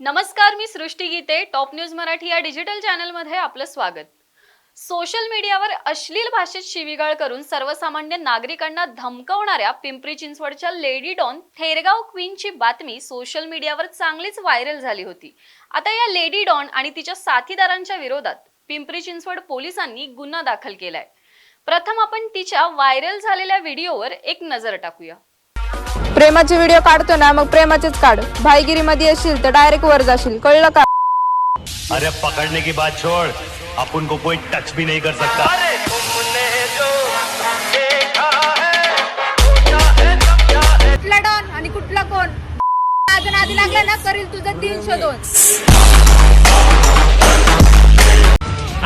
नमस्कार मी Srushti Gite. Top news Marathi या डिजिटल चॅनलमध्ये आपलं स्वागत. सोशल मीडियावर अश्लील भाषेत शिवीगाळ करून सर्वसामान्य नागरिकांना धमकवणाऱ्या पिंपरी चिंचवडच्या लेडी डॉन थेरगाव क्वीनची बातमी सोशल मीडियावर चांगलीच व्हायरल झाली होती. आता या लेडी डॉन आणि तिच्या साथीदारांच्या विरोधात पिंपरी चिंचवड पोलिसांनी गुन्हा दाखल केलाय. प्रथम आपण तिच्या व्हायरल झालेल्या व्हिडिओवर एक नजर टाकूया. प्रेमाचे व्हिडिओ काढतो ना मग प्रेमाचेच काढ. भाईगिरीमध्ये येशील तर डायरेक्ट वर जाशील. कळलं का? अरे पकड़ने की बात छोड़. अपन को कोई टच भी नहीं कर सकता. कुठला डॉन आणि कुठला कोण? माझं नादी लागला ना करील तुझं तीनशे दोन.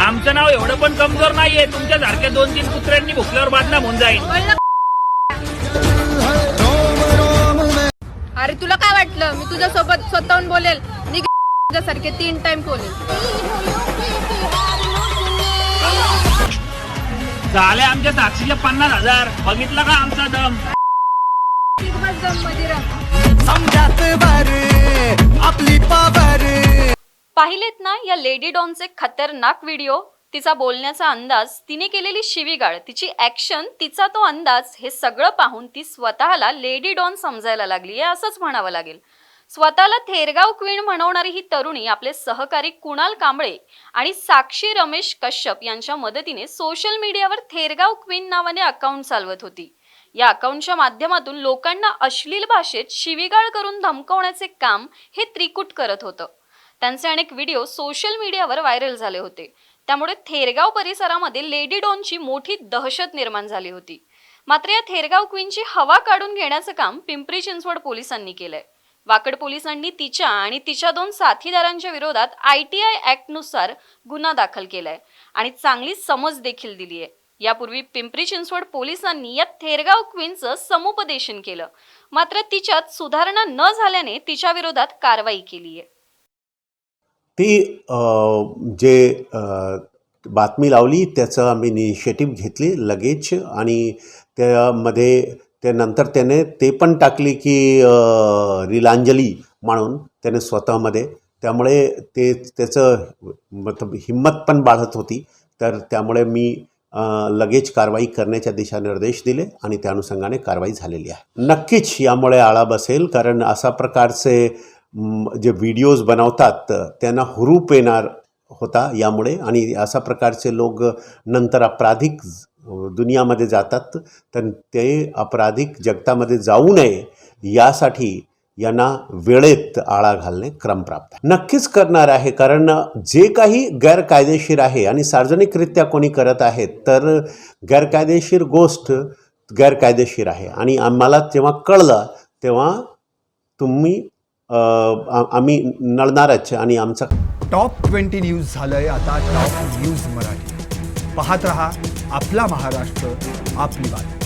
आमचं नाव एवढं पण कमजोर नाहीये. तुमच्या सारख्या दोन तीन कुत्र्यांनी भुकल्यावर बादनाम होऊन जाईल. कळलं अरे तुला काय वाटलं? मी तुझ्या सोबत स्वतःहून बोलेल. मी तुझ्यासारखे तीन टाइम बोलेल झाले आमच्या साक्षीचे पन्नास हजार. बघितलं का आमचा दम? बस दममध्ये रम. समजात बर आपली पावर पाहिलेत ना या लेडी डॉनचे खतरनाक व्हिडिओ तिचा बोलण्याचा अंदाज तिने केलेली शिवीगाळ तिची ऍक्शन तिचा तो अंदाज हे सगळं पाहून ती स्वतःला लेडी डॉन समजायला लागली आहे असंच म्हणावं लागेल. स्वतःला थेरगाव क्वीन म्हणवणारी ही तरुणी आपले सहकारी कुणाल कांबळे आणि साक्षी रमेश कश्यप यांच्या मदतीने सोशल मीडियावर थेरगाव क्वीन नावाने अकाउंट चालवत होती. या अकाउंटच्या माध्यमातून लोकांना अश्लील भाषेत शिवीगाळ करून धमकवण्याचे काम हे त्रिकूट करत होतं. त्यांचे अनेक व्हिडिओ सोशल मीडियावर व्हायरल झाले होते. त्यामुळे थेरगाव परिसरामध्ये लेडी डॉनची मोठी दहशत निर्माण झाली होती. मात्र या थेरगाव क्वीनची हवा काढून घेण्याचं काम पिंपरी चिंचवड पोलिसांनी केलंय. वाकड पोलिसांनी तिच्या आणि तिच्या दोन साथीदारांच्या विरोधात आय टी आय ॲक्टनुसार गुन्हा दाखल केलाय आणि चांगली समज देखील दिली आहे यापूर्वी पिंपरी चिंचवड पोलिसांनी या थेरगाव क्वीनचं समुपदेशन केलं. मात्र तिच्यात सुधारणा न झाल्याने तिच्या विरोधात कारवाई केली आहे ती जे बातमी लावली त्याचं आम्ही इनिशिएटिव्ह घेतली लगेच आणि त्यामध्ये ते नंतर त्याने ते पण टाकली की अ, रीलांजली म्हणून त्याने स्वतःमध्ये. त्यामुळे ते त्याचं मतलब हिंमत पण बाळत होती. तर त्यामुळे मी लगेच कारवाई करण्याच्या दिशानिर्देश दिले आणि त्या अनुषंगाने कारवाई झालेली आहे. नक्कीच यामुळे आळा बसेल कारण अशा प्रकारचे जे व्हिडिओज बनवतात त्यांना हुरूप येणार होता यामुळे. आणि अशा प्रकारचे लोक नंतर आपराधिक दुनियामध्ये जातात. तर ते अपराधिक जगतामध्ये जाऊ नये यासाठी यांना वेळेत आळा घालणे क्रमप्राप्त प्राप्त नक्कीच करणार आहे कारण जे काही गैरकायदेशीर आहे आणि सार्वजनिकरित्या कोणी करत आहेत तर गैरकायदेशीर गोष्ट गैरकायदेशीर आहे. आणि आम्हाला जेव्हा कळलं तेव्हा तुम्ही आम्ही नळणारच आणि आमचा टॉप ट्वेंटी न्यूज झालंय आता टॉप न्यूज मराठी. पाहत रहा आपला महाराष्ट्र आपली बातमी.